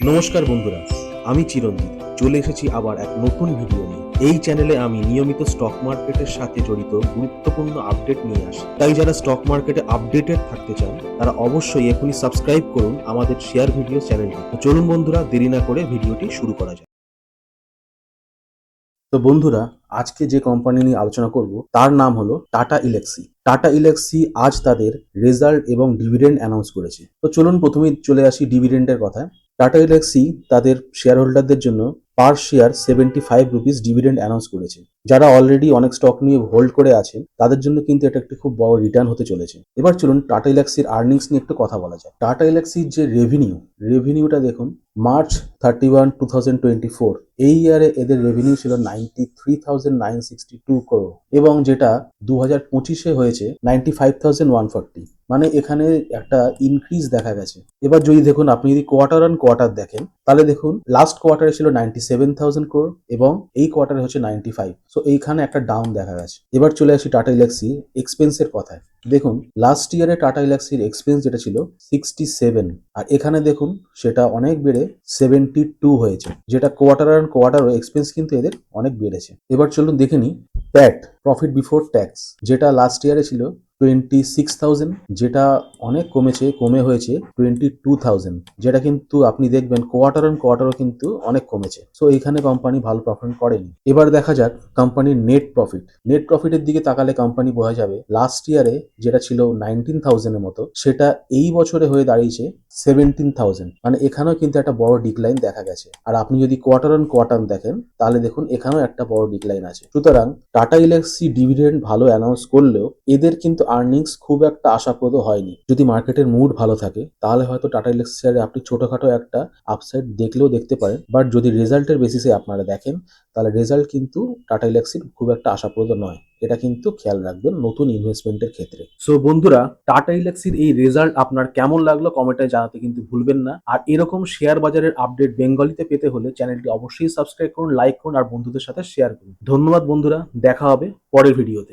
নমস্কার বন্ধুরা, আমি চিরঞ্জিত। চলে এসেছি আবার এক নতুন ভিডিও নিয়ে। এই চ্যানেলে আমি নিয়মিত স্টক মার্কেটের সাথে জড়িত গুরুত্বপূর্ণ আপডেট নিয়ে আসি। তাই যারা স্টক মার্কেটে আপডেটেড থাকতে চান, তারা অবশ্যই এখনই সাবস্ক্রাইব করুন আমাদের শেয়ার ভিডিও চ্যানেলটি চলুন বন্ধুরা, দেরি না করে ভিডিওটি শুরু করা যাক। তো বন্ধুরা, আজকে যে কোম্পানি নিয়ে আলোচনা করব, তার নাম হলো টাটা ইলেক্সি টাটা ইলেক্সি আজ তাদের রেজাল্ট এবং ডিভিডেন্ড অ্যানাউন্স করেছে। তো চলুন প্রথমেই চলে আসি ডিভিডেন্ডের কথা টাটা ইলেক্সি তাদের শেয়ার হোল্ডারদের জন্য per share seventy five rupees dividend announce করেছে। যারা অলরেডি অনেক স্টক নিয়ে হোল্ড করে আছেন, তাদের জন্য কিন্তু এটা একটি খুব বড় রিটার্ন হতে চলেছে। এবার চলুন টাটা ইলেক্সির আর্নিংস নিয়ে একটু কথা বলা যায় টাটা ইলেক্সির যে রেভিনিউ রেভিনিউটা দেখুন March thirty one two thousand twenty four এই ইয়ারে এদের রেভিনিউ ছিল ninety three thousand nine sixty two crore এবং যেটা দু হাজার পঁচিশে হয়েছে ninety five thousand one forty মানে এখানে একটা ইনক্রিজ দেখা গেছে। এবার যদি দেখুন, আপনি যদি কোয়ার্টার অন কোয়ার্টার দেখেন, তাহলে দেখুন লাস্ট কোয়ার্টারে ছিল নাইনটি সেভেন থাউজেন্ড করোড় এবং এই কোয়ার্টারে হচ্ছে নাইনটি ফাইভ সো এইখানে একটা ডাউন দেখা গেছে। এবার চলে আসি টাটা ইলেক্সি এক্সপেন্সের কথায়। দেখুন লাস্ট ইয়ারে টাটা ইলেক্সির এক্সপেন্স যেটা ছিল সিক্সটি সেভেন আর এখানে দেখুন, সেটা অনেক বেড়ে সেভেন্টি টু হয়েছে। যেটা কোয়ার্টার অ্যান্ড কোয়ার্টার এক্সপেন্স কিন্তু এদের অনেক বেড়েছে। এবার চলুন দেখে নিই। প্যাট প্রফিট বিফোর ট্যাক্স যেটা লাস্ট ইয়ারে ছিল টোয়েন্টি সিক্স থাউজেন্ড, যেটা অনেক কমেছে, কমে হয়েছে টোয়েন্টি টু থাউজেন্ড, যেটা কিন্তু আপনি দেখবেন কোয়ার্টার অন কোয়ার্টারও কিন্তু অনেক কমেছে। সো এখানে কোম্পানি ভালো প্রফিট করেনি। এবার দেখা যাক কোম্পানির নেট প্রফিট নেট প্রফিটের দিকে তাকালে কোম্পানি বোঝা যাবে লাস্ট ইয়ারে যেটা ছিল নাইনটিন থাউজেন্ডের মতো, সেটা এই বছরে হয়ে দাঁড়িয়েছে সেভেন্টিন থাউজেন্ড। মানে এখানেও কিন্তু একটা বড় ডিক্লাইন দেখা গেছে। আর আপনি যদি কোয়ার্টার অন কোয়ার্টার দেখেন, তাহলে দেখুন এখানেও একটা বড় ডিক্লাইন আছে। সুতরাং টাটা ইলেক্সি ডিভিডেন্ড ভালো অ্যানাউন্স করলেও, এদের কিন্তু আর্নিংস খুব একটা আশাপ্রদ হয়নি। যদি মার্কেটের মুড ভালো থাকে, তাহলে হয়তো টাটা ইলেক্সি শেয়ারে আপনি ছোটখাটো একটা আপসাইড দেখলেও দেখতে পারেন। বাট যদি রেজাল্টের বেসিসে আপনারা দেখেন, তাহলে রেজাল্ট কিন্তু টাটা ইলেক্সির খুব একটা আশাপ্রদ নয়। এটা কিন্তু খেয়াল রাখবেন নতুন ইনভেস্টমেন্টের ক্ষেত্রে। সো বন্ধুরা টাটা ইলেক্সির এই রেজাল্ট আপনার কেমন লাগল কমেন্টে জানাতে কিন্তু ভুলবেন না। আর এরকম শেয়ার বাজারের আপডেট বেঙ্গলিতে পেতে হলে চ্যানেলটি অবশ্যই সাবস্ক্রাইব করুন লাইক করুন, আর বন্ধুদের সাথে শেয়ার করুন। ধন্যবাদ বন্ধুরা, দেখা হবে পরের ভিডিওতে